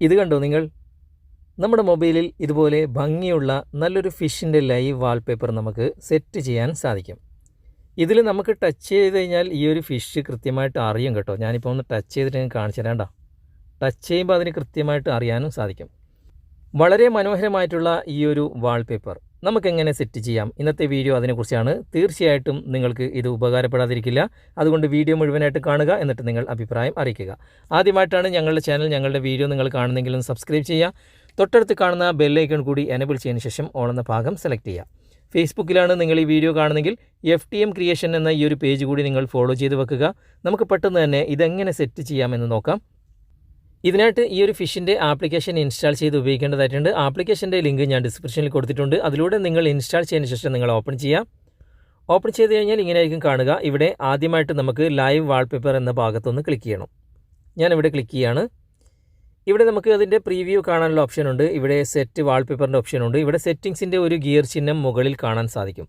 ഇത് കണ്ടോ നിങ്ങൾ? നമ്മുടെ മൊബൈലിൽ ഇതുപോലെ ഭംഗിയുള്ള നല്ലൊരു ഫിഷിന്റെ ലൈവ് വാൾപേപ്പർ നമുക്ക് സെറ്റ് ചെയ്യാൻ സാധിക്കും. ഇതിൽ നമുക്ക് ടച്ച് ചെയ്ത് കഴിഞ്ഞാൽ ഈ ഒരു ഫിഷ് കൃത്യമായിട്ട് അറിയും കേട്ടോ. ഞാനിപ്പോൾ ഒന്ന് ടച്ച് ചെയ്തിട്ട് ഞാൻ കാണിച്ചു തരാം ടച്ച് ചെയ്യുമ്പോൾ അതിന് കൃത്യമായിട്ട് അറിയാനും സാധിക്കും. വളരെ മനോഹരമായിട്ടുള്ള ഈ ഒരു വാൾപേപ്പർ. നമുക്കെങ്ങനെ സെറ്റ് ചെയ്യാം? ഇന്നത്തെ വീഡിയോ അതിനെക്കുറിച്ചാണ്. തീർച്ചയായിട്ടും നിങ്ങൾക്ക് ഇത് ഉപകാരപ്പെടാതിരിക്കില്ല. അതുകൊണ്ട് വീഡിയോ മുഴുവനായിട്ട് കാണുക എന്നിട്ട് നിങ്ങൾ അഭിപ്രായം അറിയിക്കുക. ആദ്യമായിട്ടാണ് ഞങ്ങളുടെ ചാനൽ ഞങ്ങളുടെ വീഡിയോ നിങ്ങൾ കാണുന്നെങ്കിലും സബ്സ്ക്രൈബ് ചെയ്യുക. തൊട്ടടുത്ത് കാണുന്ന ബെല്ലൈക്കൺ കൂടി എനബിൾ ചെയ്യുന്ന ശേഷം ഓണെന്ന ഭാഗം സെലക്ട് ചെയ്യുക. ഫേസ്ബുക്കിലാണ് നിങ്ങൾ ഈ വീഡിയോ കാണുന്നെങ്കിൽ എഫ് ടി എം ക്രിയേഷൻ എന്ന ഈ ഒരു പേജ് കൂടി നിങ്ങൾ ഫോളോ ചെയ്ത് വെക്കുക. നമുക്ക് പെട്ടെന്ന് തന്നെ ഇതെങ്ങനെ സെറ്റ് ചെയ്യാമെന്ന് നോക്കാം. ഇതിനായിട്ട് ഈ ഒരു ഫിഷിന്റെ ആപ്ലിക്കേഷൻ ഇൻസ്റ്റാൾ ചെയ്ത് ഉപയോഗിക്കേണ്ടതായിട്ടുണ്ട്. ആപ്ലിക്കേഷന്റെ ലിങ്ക് ഞാൻ ഡിസ്ക്രിപ്ഷനിൽ കൊടുത്തിട്ടുണ്ട്. അതിലൂടെ നിങ്ങൾ ഇൻസ്റ്റാൾ ചെയ്തതിന് ശേഷം നിങ്ങൾ ഓപ്പൺ ചെയ്യാം ഓപ്പൺ ചെയ്ത് കഴിഞ്ഞാൽ ഇങ്ങനെ ആയിരിക്കും കാണുക. ഇവിടെ ആദ്യമായിട്ട് നമുക്ക് ലൈവ് വാൾപേപ്പർ എന്ന ഭാഗത്തൊന്ന് ക്ലിക്ക് ചെയ്യണം. ഞാനിവിടെ ക്ലിക്ക് ചെയ്യാണ്. ഇവിടെ നമുക്ക് അതിന്റെ പ്രീവ്യൂ കാണാനുള്ള ഓപ്ഷൻ ഉണ്ട്. ഇവിടെ സെറ്റ് വാൾപേപ്പറിന്റെ ഓപ്ഷൻ ഉണ്ട്. ഇവിടെ സെറ്റിങ്സിന്റെ ഒരു ഗിയർ ചിഹ്നം മുകളിൽ കാണാൻ സാധിക്കും.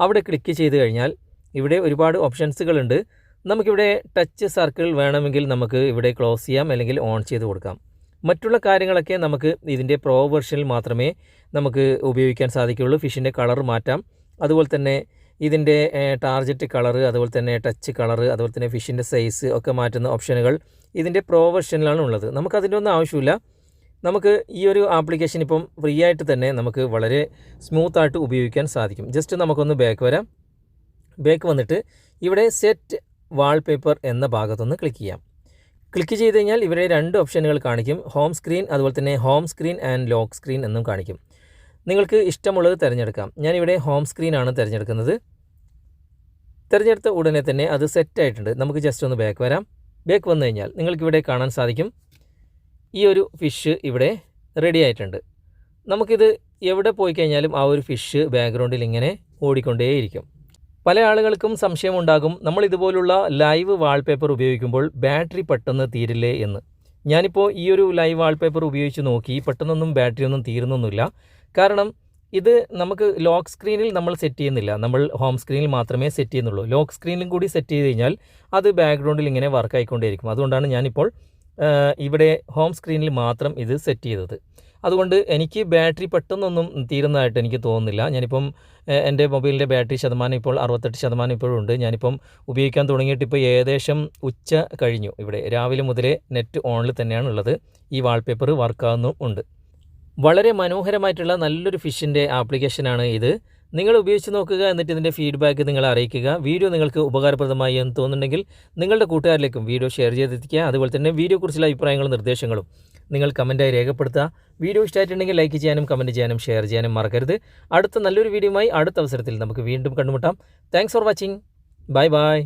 അവിടെ ക്ലിക്ക് ചെയ്ത് കഴിഞ്ഞാൽ ഇവിടെ ഒരുപാട് ഓപ്ഷൻസുകളുണ്ട് നമുക്കിവിടെ ടച്ച് സർക്കിൾ വേണമെങ്കിൽ നമുക്ക് ഇവിടെ ക്ലോസ് ചെയ്യാം അല്ലെങ്കിൽ ഓൺ ചെയ്ത് കൊടുക്കാം. മറ്റുള്ള കാര്യങ്ങളൊക്കെ നമുക്ക് ഇതിന്റെ പ്രോ വെർഷനിൽ മാത്രമേ നമുക്ക് ഉപയോഗിക്കാൻ സാധിക്കുകയുള്ളൂ. ഫിഷിന്റെ കളർ മാറ്റാം. അതുപോലെ തന്നെ ഇതിന്റെ ടാർജറ്റ് കളർ അതുപോലെ തന്നെ ടച്ച് കളർ അതുപോലെ തന്നെ ഫിഷിന്റെ സൈസ് ഒക്കെ മാറ്റുന്ന ഓപ്ഷനുകൾ ഇതിന്റെ പ്രോ വെർഷനിലാണ് ഉള്ളത്. നമുക്കതിന്റെ ഒന്നും ആവശ്യമില്ല. നമുക്ക് ഈ ഒരു ആപ്ലിക്കേഷൻ ഇപ്പം ഫ്രീ ആയിട്ട് തന്നെ നമുക്ക് വളരെ സ്മൂത്ത് ആയിട്ട് ഉപയോഗിക്കാൻ സാധിക്കും. ജസ്റ്റ് നമുക്കൊന്ന് ബാക്ക് വരാം. ബാക്ക് വന്നിട്ട് ഇവിടെ സെറ്റ് വാൾപേപ്പർ എന്ന ഭാഗത്തൊന്ന് ക്ലിക്ക് ചെയ്യാം. ക്ലിക്ക് ചെയ്ത് കഴിഞ്ഞാൽ ഇവിടെ രണ്ട് ഓപ്ഷനുകൾ കാണിക്കും. ഹോം സ്ക്രീൻ അതുപോലെ തന്നെ home screen and lock screen എന്നും കാണിക്കും. നിങ്ങൾക്ക് ഇഷ്ടമുള്ളത് തിരഞ്ഞെടുക്കാം. ഞാനിവിടെ ഹോം സ്ക്രീനാണ് തിരഞ്ഞെടുക്കുന്നത്. തിരഞ്ഞെടുത്ത ഉടനെ തന്നെ അത് സെറ്റ് ആയിട്ടുണ്ട്. നമുക്ക് ജസ്റ്റ് ഒന്ന് ബാക്ക് വരാം. ബാക്ക് വന്നു കഴിഞ്ഞാൽ നിങ്ങൾക്കിവിടെ കാണാൻ സാധിക്കും. ഈ ഒരു ഫിഷ് ഇവിടെ റെഡി ആയിട്ടുണ്ട്. നമുക്കിത് എവിടെ പോയി കഴിഞ്ഞാലും ആ ഒരു ഫിഷ് ബാക്ക്ഗ്രൗണ്ടിൽ ഇങ്ങനെ ഓടിക്കൊണ്ടേയിരിക്കും. പല ആളുകൾക്കും സംശയമുണ്ടാകും നമ്മൾ ഇതുപോലുള്ള ലൈവ് വാൾപേപ്പർ ഉപയോഗിക്കുമ്പോൾ ബാറ്ററി പെട്ടെന്ന് തീരില്ലേ എന്ന്. ഞാനിപ്പോൾ ഈ ഒരു ലൈവ് വാൾപേപ്പർ ഉപയോഗിച്ച് നോക്കി പെട്ടെന്നൊന്നും ബാറ്ററി ഒന്നും തീരുന്നൊന്നുമില്ല. കാരണം ഇത് നമുക്ക് ലോക്ക് സ്ക്രീനിൽ നമ്മൾ സെറ്റ് ചെയ്യുന്നില്ല. നമ്മൾ ഹോം സ്ക്രീനിൽ മാത്രമേ സെറ്റ് ചെയ്യുന്നുള്ളൂ. ലോക്ക് സ്ക്രീനിലും കൂടി സെറ്റ് ചെയ്ത് കഴിഞ്ഞാൽ അത് ബാക്ക്ഗ്രൗണ്ടിൽ ഇങ്ങനെ വർക്ക് ആയിക്കൊണ്ടേയിരിക്കും. അതുകൊണ്ടാണ് ഞാനിപ്പോൾ ഇവിടെ ഹോം സ്ക്രീനിൽ മാത്രം ഇത് സെറ്റ് ചെയ്തത്. അതുകൊണ്ട് എനിക്ക് ബാറ്ററി പെട്ടെന്നൊന്നും തീരുന്നതായിട്ട് എനിക്ക് തോന്നുന്നില്ല. ഞാനിപ്പം എന്റെ മൊബൈലിന്റെ ബാറ്ററി ശതമാനം ഇപ്പോൾ അറുപത്തെട്ട് ശതമാനം ഇപ്പോഴും ഉണ്ട്. ഞാനിപ്പം ഉപയോഗിക്കാൻ തുടങ്ങിയിട്ട് ഇപ്പോൾ ഏകദേശം ഉച്ച കഴിഞ്ഞു. ഇവിടെ രാവിലെ മുതലേ നെറ്റ് ഓണിൽ തന്നെയാണ് ഉള്ളത്. ഈ വാൾപേപ്പർ വർക്കാവുന്നും ഉണ്ട്. വളരെ മനോഹരമായിട്ടുള്ള നല്ലൊരു ഫിഷിന്റെ ആപ്ലിക്കേഷനാണ് ഇത്. നിങ്ങൾ ഉപയോഗിച്ച് നോക്കുക എന്നിട്ട് ഇതിന്റെ ഫീഡ്ബാക്ക് നിങ്ങൾ അറിയിക്കുക. വീഡിയോ നിങ്ങൾക്ക് ഉപകാരപ്രദമായി എന്ന് തോന്നുന്നുണ്ടെങ്കിൽ നിങ്ങളുടെ കൂട്ടുകാരിലേക്കും വീഡിയോ ഷെയർ ചെയ്തെത്തിക്കുക. അതുപോലെ തന്നെ വീഡിയോക്കുറിച്ചുള്ള അഭിപ്രായങ്ങളും നിർദ്ദേശങ്ങളും നിങ്ങൾ കമന്റായി രേഖപ്പെടുത്തുക. വീഡിയോ ഇഷ്ടമായിട്ടുണ്ടെങ്കിൽ ലൈക്ക് ചെയ്യാനും കമന്റ് ചെയ്യാനും ഷെയർ ചെയ്യാനും മറക്കരുത്. അടുത്ത നല്ലൊരു വീഡിയോയുമായി അടുത്ത അവസരത്തിൽ നമുക്ക് വീണ്ടും കണ്ടുമുട്ടാം. Thanks for watching bye bye